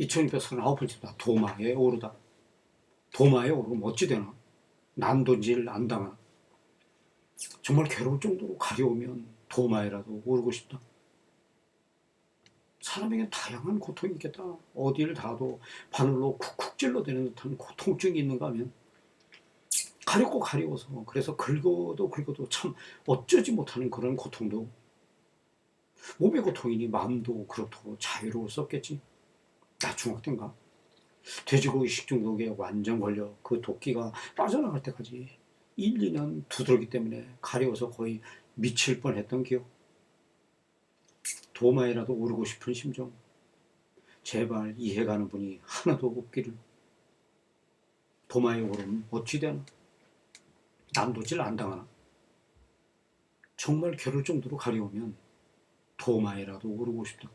2239번째다. 도마에 오르다. 도마에 오르면 어찌 되나? 난도질 안 당하나? 정말 괴로울 정도로 가려우면 도마에라도 오르고 싶다. 사람에겐 다양한 고통이 있겠다. 어디를 닿아도 바늘로 쿡쿡 찔러대는 듯한 고통증이 있는가 하면 가렵고 가려워서 그래서 긁어도 긁어도 참 어쩌지 못하는 그런 고통도 몸의 고통이니 마음도 그렇고 자유로웠었겠지. 나 중학 때인가 돼지고기 식중독에 완전 걸려 그 도끼가 빠져나갈 때까지 1, 2년 두드러기 때문에 가려워서 거의 미칠 뻔했던 기억. 도마에라도 오르고 싶은 심정. 제발 이해가는 분이 하나도 없기를. 도마에 오르면 어찌 되나? 난도질 안 당하나? 정말 괴로울 정도로 가려우면 도마에라도 오르고 싶다.